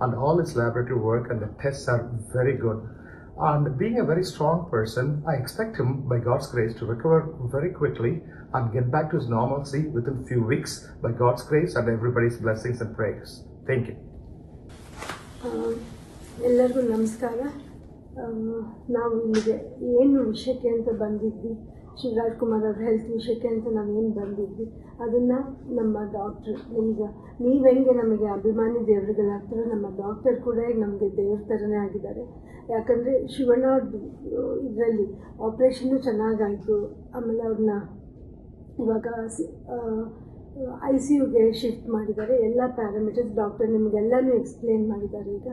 and all his laboratory work and the tests are very good. And being a very strong person, I expect him, by God's grace, to recover very quickly and get back to his normalcy within few weeks, by God's grace and everybody's blessings and prayers. Thank you. ಆ, ಎಲ್ಲರಿಗೂ ನಮಸ್ಕಾರ ಆ, ನಾವು ಇಲ್ಲಿಗೆ ಏನು ವಿಷಯಕ್ಕೆ ಅಂತ ಬಂದಿದ್ವಿ ಶಿವರಾಜ್ ಕುಮಾರ್ ಅವ್ರ ಹೆಲ್ತ್ ವಿಷಯಕ್ಕೆ ಅಂತ ನಾವೇನು ಬಂದಿದ್ವಿ? ಅದನ್ನು ನಮ್ಮ ಡಾಕ್ಟ್ರ್ ಈಗ ನೀವು ಹೆಂಗೆ ನಮಗೆ ಅಭಿಮಾನಿ ದೇವರುಗಳಾಗ್ತಾರೋ ನಮ್ಮ ಡಾಕ್ಟರ್ ಕೂಡ ನಮಗೆ ದೇವ್ರ ಥರನೇ ಆಗಿದ್ದಾರೆ. ಯಾಕಂದರೆ ಶಿವಣ್ಣ ಇದರಲ್ಲಿ ಆಪ್ರೇಷನ್ನು ಚೆನ್ನಾಗಾಯಿತು. ಆಮೇಲೆ ಅವ್ರನ್ನ ಇವಾಗ ಐ ಸಿ ಯುಗೆ ಶಿಫ್ಟ್ ಮಾಡಿದ್ದಾರೆ. ಎಲ್ಲ ಪ್ಯಾರಾಮೀಟರ್ಸ್ ಡಾಕ್ಟರ್ ನಿಮಗೆಲ್ಲನೂ ಎಕ್ಸ್ಪ್ಲೇನ್ ಮಾಡಿದ್ದಾರೆ ಈಗ.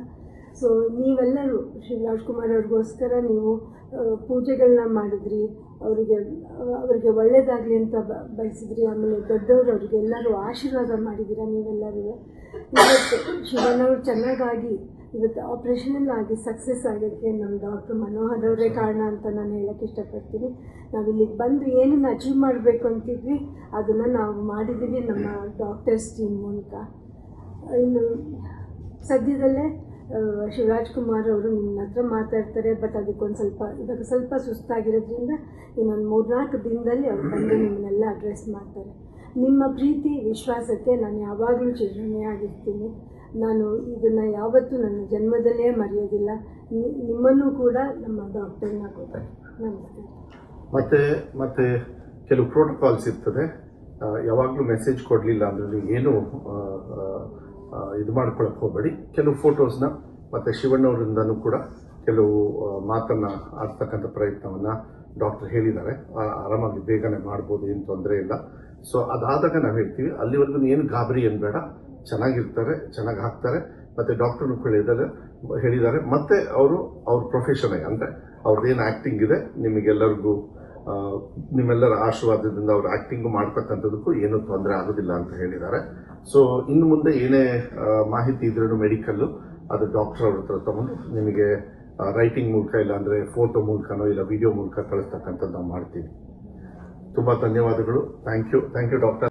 ಸೊ ನೀವೆಲ್ಲರೂ ಶ್ರೀ ಕುಮಾರ್ ಅವ್ರಿಗೋಸ್ಕರ ನೀವು ಪೂಜೆಗಳನ್ನ ಮಾಡಿದ್ರಿ. ಅವರಿಗೆ ಅವರಿಗೆ ಒಳ್ಳೆಯದಾಗಲಿ ಅಂತ ಬಯಸಿದ್ರಿ. ಆಮೇಲೆ ದೊಡ್ಡವರು ಅವರಿಗೆಲ್ಲರೂ ಆಶೀರ್ವಾದ ಮಾಡಿದ್ದೀರ ನೀವೆಲ್ಲರೂ. ಇವತ್ತು ಶಿವನವ್ರು ಚೆನ್ನಾಗಾಗಿ ಇವತ್ತು ಆಪ್ರೇಷನಲ್ಲಿ ಆಗಿ ಸಕ್ಸಸ್ ಆಗೋಕ್ಕೆ ನಮ್ಮ ಡಾಕ್ಟರ್ ಮನೋಹರ್ ಅವರೇ ಕಾರಣ ಅಂತ ನಾನು ಹೇಳಕ್ಕೆ ಇಷ್ಟಪಡ್ತೀನಿ. ನಾವು ಇಲ್ಲಿಗೆ ಬಂದು ಏನನ್ನು ಅಚೀವ್ ಮಾಡಬೇಕು ಅಂತಿದ್ವಿ, ಅದನ್ನು ನಾವು ಮಾಡಿದ್ದೀವಿ ನಮ್ಮ ಡಾಕ್ಟರ್ಸ್ ಟೀಮ್ ಮೂಲಕ. ಇನ್ನು ಸದ್ಯದಲ್ಲೇ ಶಿವರಾಜ್ ಕುಮಾರ್ ಅವರು ನಿಮ್ಮ ಹತ್ರ ಮಾತಾಡ್ತಾರೆ ಬಟ್ ಅದಕ್ಕೊಂದು ಸ್ವಲ್ಪ, ಇವಾಗ ಸ್ವಲ್ಪ ಸುಸ್ತಾಗಿರೋದ್ರಿಂದ ಇನ್ನೊಂದು ಮೂರ್ನಾಲ್ಕು ದಿನದಲ್ಲಿ ಅವ್ರು ಬಂದು ನಿಮ್ಮನ್ನೆಲ್ಲ ಅಡ್ರೆಸ್ ಮಾಡ್ತಾರೆ. ನಿಮ್ಮ ಪ್ರೀತಿ, ವಿಶ್ವಾಸಕ್ಕೆ ನಾನು ಯಾವಾಗಲೂ ಚಿರಋಣಿಯಾಗಿರ್ತೀನಿ. ನಾನು ಇದನ್ನು ಯಾವತ್ತೂ ನನ್ನ ಜನ್ಮದಲ್ಲೇ ಮರೆಯೋದಿಲ್ಲ. ನಿಮ್ಮನ್ನು ಕೂಡ ನಮ್ಮ ಡಾಕ್ಟರ್ನ ಕೊಡ್ತಾರೆ. ನಮಸ್ತೆ. ಮತ್ತೆ ಮತ್ತೆ ಕೆಲವು ಪ್ರೋಟೋಕಾಲ್ಸ್ ಇರ್ತದೆ ಯಾವಾಗಲೂ ಮೆಸೇಜ್ ಕೊಡಲಿಲ್ಲ ಅಂದ್ರೆ ಏನು ಇದು ಮಾಡ್ಕೊಳಕ್ ಹೋಗಬೇಡಿ. ಕೆಲವು ಫೋಟೋಸ್ನ ಮತ್ತೆ ಶಿವಣ್ಣವರಿಂದನೂ ಕೂಡ ಕೆಲವು ಮಾತನ್ನು ಆಡ್ತಕ್ಕಂಥ ಪ್ರಯತ್ನವನ್ನ ಡಾಕ್ಟರ್ ಹೇಳಿದ್ದಾರೆ. ಆರಾಮಾಗಿ ಬೇಗನೆ ಮಾಡ್ಬೋದು, ಏನು ತೊಂದರೆ ಇಲ್ಲ. ಸೊ ಅದಾದಾಗ ನಾವು ಹೇಳ್ತೀವಿ, ಅಲ್ಲಿವರೆಗೂ ಏನು ಗಾಬರಿ ಏನು ಬೇಡ ಚೆನ್ನಾಗಿರ್ತಾರೆ, ಚೆನ್ನಾಗಿ ಹಾಕ್ತಾರೆ. ಮತ್ತೆ ಡಾಕ್ಟರ್ನು ಹೇಳಿದ್ದಾರೆ ಹೇಳಿದ್ದಾರೆ. ಮತ್ತೆ ಅವರು, ಅವ್ರ ಪ್ರೊಫೆಷನ್ ಅಂದ್ರೆ ಏನು ಆ್ಯಕ್ಟಿಂಗ್ ಇದೆ, ನಿಮಗೆಲ್ಲರಿಗೂ ನಿಮ್ಮೆಲ್ಲರ ಆಶೀರ್ವಾದದಿಂದ ಅವ್ರು ಆಕ್ಟಿಂಗ್ ಮಾಡ್ತಕ್ಕಂಥದಕ್ಕೂ ಏನೂ ತೊಂದರೆ ಆಗೋದಿಲ್ಲ ಅಂತ ಹೇಳಿದ್ದಾರೆ. ಸೊ ಇನ್ನು ಮುಂದೆ ಏನೇ ಮಾಹಿತಿ ಇದ್ರೂ ಮೆಡಿಕಲ್ಲು ಅದು ಡಾಕ್ಟರ್ ಅವ್ರ ಹತ್ರ ತಗೊಂಡು ನಿಮಗೆ ರೈಟಿಂಗ್ ಮೂಲಕ ಇಲ್ಲ ಅಂದ್ರೆ ಫೋಟೋ ಮೂಲಕನೋ ಇಲ್ಲ ವಿಡಿಯೋ ಮೂಲಕ ಕಳಿಸ್ತಕ್ಕಂಥದ್ದು ನಾವು ಮಾಡ್ತೀವಿ. ತುಂಬಾ ಧನ್ಯವಾದಗಳು. Thank you thank you doctor